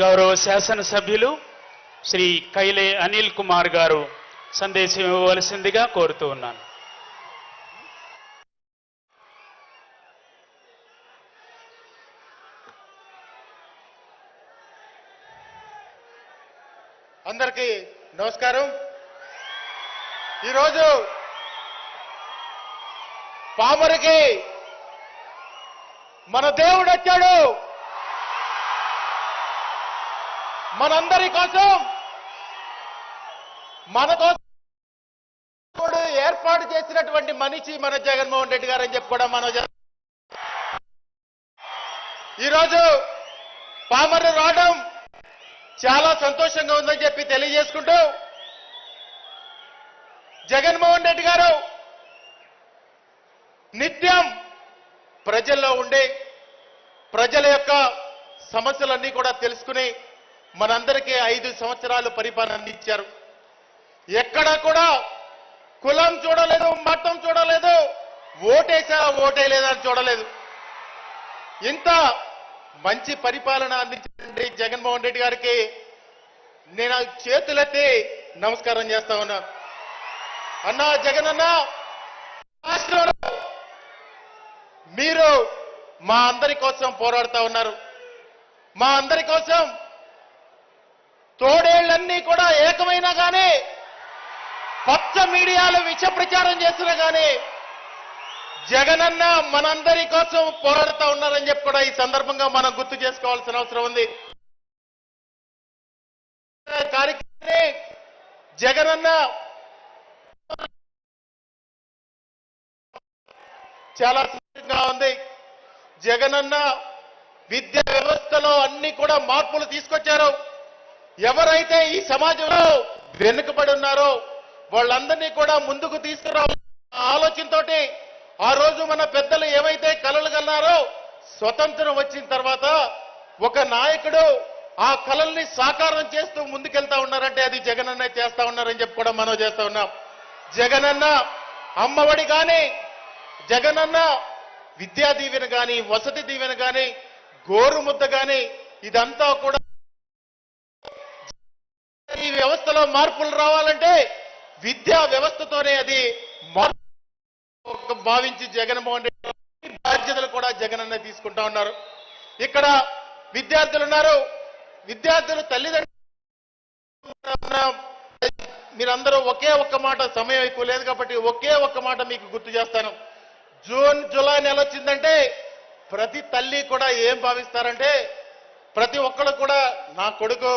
గౌరవ శాసనసభ్యులు శ్రీ కైలే అనిల్ కుమార్ గారు సందేశం ఇవ్వవలసిందిగా కోరుతూ ఉన్నాను. అందరికీ నమస్కారం. ఈరోజు పామరికి మన దేవుడు వచ్చాడు. మనందరి కోసం మన కోసం ఏర్పాటు చేసినటువంటి మనిషి మన జగన్మోహన్ రెడ్డి గారు అని చెప్పి కూడా మనం ఈరోజు పామరు రావడం చాలా సంతోషంగా ఉందని చెప్పి తెలియజేసుకుంటూ జగన్మోహన్ రెడ్డి గారు నిత్యం ప్రజల్లో ఉండి ప్రజల యొక్క సమస్యలన్నీ కూడా తెలుసుకుని మనందరికీ ఐదు సంవత్సరాలు పరిపాలన అందించారు ఎక్కడా కూడా కులం చూడలేదు మతం చూడలేదు ఓటేసారా ఓటేయలేదని చూడలేదు. ఇంత మంచి పరిపాలన అందించండి జగన్మోహన్ రెడ్డి గారికి నేను చేతులెత్తి నమస్కారం చేస్తా ఉన్నా. అన్నా జగన్ అన్న రాష్ట్రంలో మీరు మా అందరి కోసం పోరాడుతూ ఉన్నారు. మా అందరి కోసం తోడేళ్ళన్నీ కూడా ఏకమైనా కానీ పచ్చ మీడియాలు విష ప్రచారం చేస్తున్నా కానీ జగనన్న మనందరి కోసం పోరాడుతా ఉన్నారని చెప్పి కూడా ఈ సందర్భంగా మనం గుర్తు చేసుకోవాల్సిన అవసరం ఉంది. కార్యక్రమాన్ని జగనన్న చాలా సంతోషంగా ఉంది. జగనన్న విద్యా వ్యవస్థలో అన్ని కూడా మార్పులు తీసుకొచ్చారు. ఎవరైతే ఈ సమాజంలో వెనుకబడి ఉన్నారో వాళ్ళందరినీ కూడా ముందుకు తీసుకురావాలన్న ఆలోచనతో ఆ రోజు మన పెద్దలు ఏవైతే కలలు కన్నారో స్వతంత్రం వచ్చిన తర్వాత ఒక నాయకుడు ఆ కళల్ని సాకారం చేస్తూ ముందుకెళ్తా ఉన్నారంటే అది జగనన్న చేస్తా ఉన్నారని చెప్పి కూడా మనం చేస్తా ఉన్నాం. జగనన్న అమ్మఒడి కానీ జగనన్న విద్యా దీవెన కానీ వసతి దీవెన కానీ గోరు ముద్ద కానీ ఇదంతా కూడా వ్యవస్థలో మార్పులు రావాలంటే విద్యా వ్యవస్థతోనే అది మార్పు భావించి జగన్మోహన్ రెడ్డి బాధ్యతలు కూడా జగనన్న తీసుకుంటా ఉన్నారు. ఇక్కడ విద్యార్థులు ఉన్నారు. విద్యార్థులు తల్లిదండ్రులు మీరందరూ ఒకే ఒక్క మాట సమయం ఎక్కువ లేదు కాబట్టి ఒకే ఒక్క మాట మీకు గుర్తు చేస్తాను. జూన్ జూలై నెల వచ్చిందంటే ప్రతి తల్లి కూడా ఏం భావిస్తారంటే ప్రతి ఒక్కరు కూడా నా కొడుకు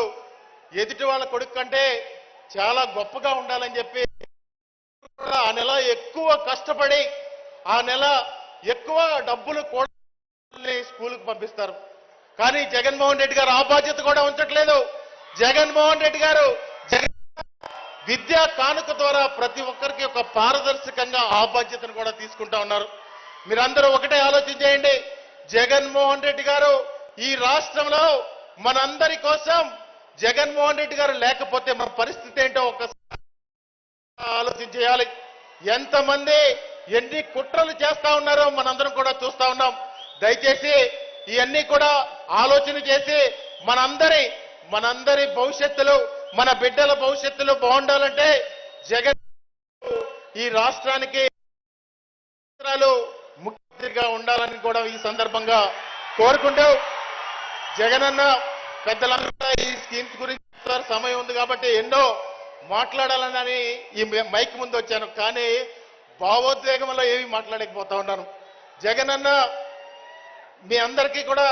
ఎదుటి వాళ్ళ కొడుకు కంటే చాలా గొప్పగా ఉండాలని చెప్పి ఆ నెల ఎక్కువ కష్టపడి ఆ నెల ఎక్కువ డబ్బులు కూడా స్కూల్కి పంపిస్తారు. కానీ జగన్మోహన్ రెడ్డి గారు ఆ బాధ్యత కూడా ఉంచట్లేదు. జగన్మోహన్ రెడ్డి గారు విద్యా కానుక ద్వారా ప్రతి ఒక్కరికి ఒక పారదర్శకంగా ఆ బాధ్యతను కూడా తీసుకుంటా ఉన్నారు. మీరందరూ ఒకటే ఆలోచన చేయండి. జగన్మోహన్ రెడ్డి గారు ఈ రాష్ట్రంలో మనందరి కోసం జగన్మోహన్ రెడ్డి గారు లేకపోతే మన పరిస్థితి ఏంటో ఒకసారి ఆలోచన చేయాలి. ఎంతమంది ఎన్ని కుట్రలు చేస్తా ఉన్నారో మనందరం కూడా చూస్తా ఉన్నాం. దయచేసి ఇవన్నీ కూడా ఆలోచన చేసి మనందరి మనందరి భవిష్యత్తులో మన బిడ్డల భవిష్యత్తులో బాగుండాలంటే జగన్ ఈ రాష్ట్రానికి ముఖ్యమంత్రిగా ఉండాలని కూడా ఈ సందర్భంగా కోరుకుంటూ జగనన్న పెద్దలందరూ ఈ స్కీమ్స్ గురించి సమయం ఉంది కాబట్టి ఎన్నో మాట్లాడాలని ఈ మైక్ ముందు వచ్చాను. కానీ భావోద్వేగంలో ఏమి మాట్లాడకపోతా ఉన్నాను. జగనన్న మీ అందరికీ కూడా